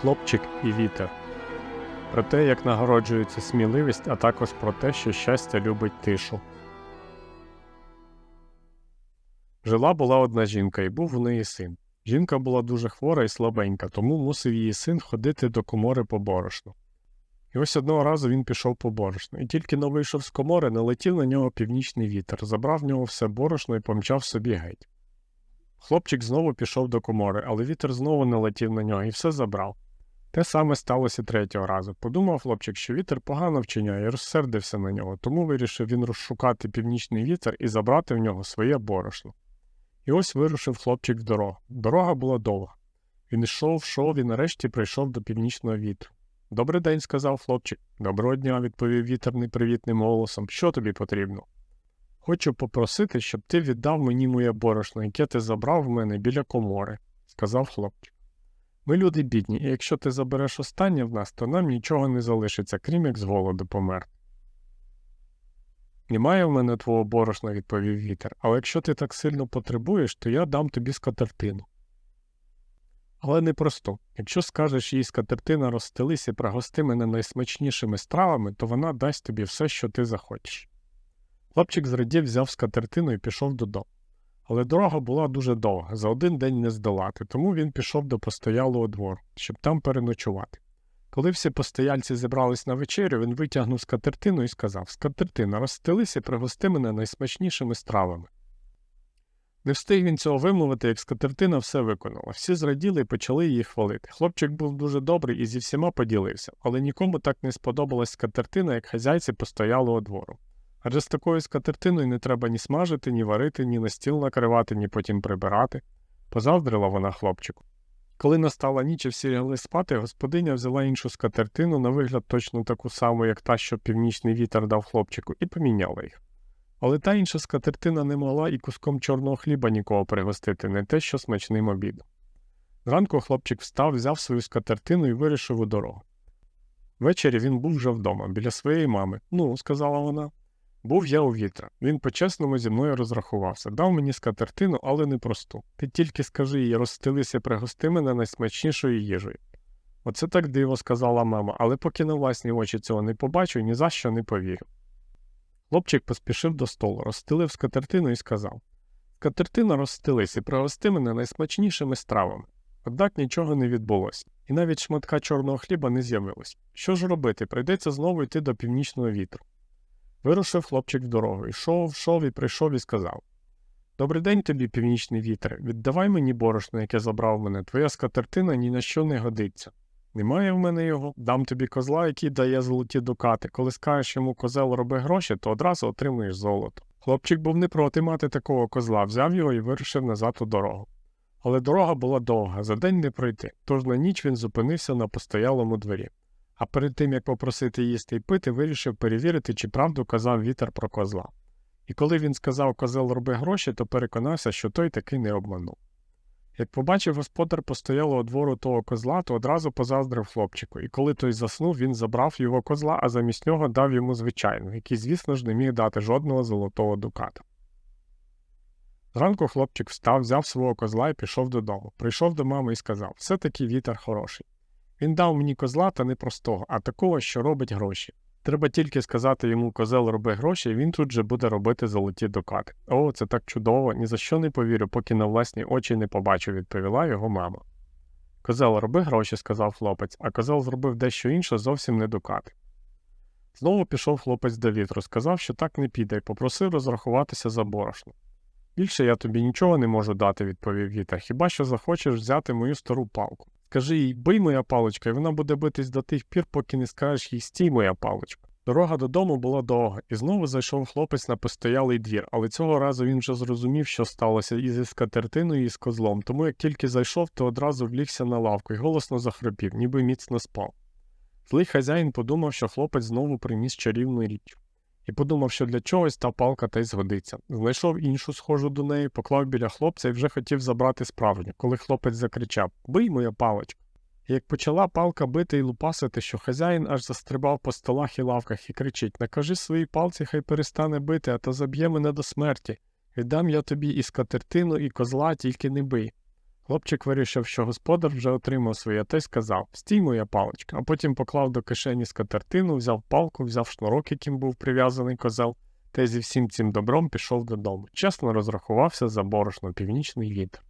хлопчик і вітер. Про те, як нагороджується сміливість, а також про те, що щастя любить тишу. Жила була одна жінка, і був у неї син. Жінка була дуже хвора і слабенька, тому мусив її син ходити до комори по борошну. І ось одного разу він пішов по борошну, і тільки но вийшов з комори, налетів на нього північний вітер, забрав в нього все борошно і помчав собі геть. Хлопчик знову пішов до комори, але вітер знову налетів на нього і все забрав. Те саме сталося третього разу. Подумав хлопчик, що вітер погано вчиняє, і розсердився на нього, тому вирішив він розшукати північний вітер і забрати в нього своє борошно. І ось вирушив хлопчик в дорогу. Дорога була довга. Він йшов, йшов і нарешті прийшов до північного вітру. Добрий день, сказав хлопчик. Доброго дня, відповів вітер непривітним голосом. Що тобі потрібно? Хочу попросити, щоб ти віддав мені моє борошно, яке ти забрав в мене біля комори, сказав хлопчик. Ми люди бідні, і якщо ти забереш останнє в нас, то нам нічого не залишиться, крім як з голоду помер. Немає в мене твого борошна, відповів вітер, але якщо ти так сильно потребуєш, то я дам тобі скатертину. Але не просто. Якщо скажеш їй скатертина розстелись і пригости мене найсмачнішими стравами, то вона дасть тобі все, що ти захочеш. Хлопчик зрадів, взяв скатертину і пішов додому. Але дорога була дуже довга, за один день не здолати, тому він пішов до постоялого двору, щоб там переночувати. Коли всі постояльці зібрались на вечерю, він витягнув скатертину і сказав Скатертина, розстелись і пригости мене найсмачнішими стравами. Не встиг він цього вимовити, як скатертина все виконала. Всі зраділи і почали її хвалити. Хлопчик був дуже добрий і зі всіма поділився, але нікому так не сподобалась скатертина, як хазяйці постоялого двору. Адже з такою скатертиною не треба ні смажити, ні варити, ні на стіл накривати, ні потім прибирати. Позавдрила вона хлопчику. Коли настала ніч і всі лягли спати, господиня взяла іншу скатертину, на вигляд точно таку саму, як та, що північний вітер дав хлопчику, і поміняла їх. Але та інша скатертина не могла і куском чорного хліба нікого пригостити, не те, що смачним обідом. Зранку хлопчик встав, взяв свою скатертину і вирішив у дорогу. Ввечері він був вже вдома, біля своєї мами. Ну, сказала вона. Був я у вітра. Він по-чесному зі мною розрахувався, дав мені скатертину, але не просту. Ти тільки скажи їй, розстелися, пригости мене найсмачнішою їжею. Оце так диво, сказала мама, але поки на власні очі цього не побачу, ні за що не повірю. Хлопчик поспішив до столу, розстелив скатертину і сказав Скатертина розстелись і пригости мене найсмачнішими стравами. Однак нічого не відбулося, і навіть шматка чорного хліба не з'явилось. Що ж робити? Прийдеться знову йти до північного вітру. Вирушив хлопчик в дорогу, йшов, йшов і прийшов і сказав Добрий день тобі, північний вітер, віддавай мені борошно, яке забрав мене, твоя скатертина ні на що не годиться. Немає в мене його, дам тобі козла, який дає золоті дукати. Коли скажеш йому козел роби гроші, то одразу отримуєш золото. Хлопчик був не проти мати такого козла, взяв його і вирушив назад у дорогу. Але дорога була довга, за день не пройти, тож на ніч він зупинився на постоялому дворі. А перед тим як попросити їсти і пити, вирішив перевірити, чи правду казав вітер про козла. І коли він сказав козел роби гроші, то переконався, що той таки не обманув. Як побачив господар постоялого двору того козла, то одразу позаздрив хлопчику, і коли той заснув, він забрав його козла, а замість нього дав йому звичайну, який, звісно ж, не міг дати жодного золотого дуката. Зранку хлопчик встав, взяв свого козла і пішов додому. Прийшов до мами і сказав все таки вітер хороший. Він дав мені козла та не простого, а такого, що робить гроші. Треба тільки сказати йому козел роби гроші, він тут же буде робити золоті дукати. О, це так чудово, ні за що не повірю, поки на власні очі не побачу, відповіла його мама. Козел роби гроші, сказав хлопець, а козел зробив дещо інше, зовсім не дукати. Знову пішов хлопець до вітру, сказав, що так не піде, і попросив розрахуватися за борошно. Більше я тобі нічого не можу дати, відповів вітер, хіба що захочеш взяти мою стару палку. Скажи їй, бий моя паличка, і вона буде битись до тих пір, поки не скажеш їй стій моя паличка. Дорога додому була довга, і знову зайшов хлопець на постоялий двір, але цього разу він вже зрозумів, що сталося і зі скатертиною, і з козлом, тому як тільки зайшов, то одразу влігся на лавку і голосно захропів, ніби міцно спав. Злий хазяїн подумав, що хлопець знову приніс чарівну річ, і подумав, що для чогось та палка та й згодиться. Знайшов іншу схожу до неї, поклав біля хлопця і вже хотів забрати справжню, коли хлопець закричав Бий моя паличка. Як почала палка бити і лупасити, що хазяїн аж застрибав по столах і лавках і кричить Накажи своїй палці, хай перестане бити, а то заб'є мене до смерті. Віддам я тобі і скатертину, і козла, тільки не бий. Хлопчик вирішив, що господар вже отримав своє та й сказав Стій, моя паличка, а потім поклав до кишені скатертину, взяв палку, взяв шнурок, яким був прив'язаний козел, та й зі всім цим добром пішов додому. Чесно розрахувався за борошно північний вітер.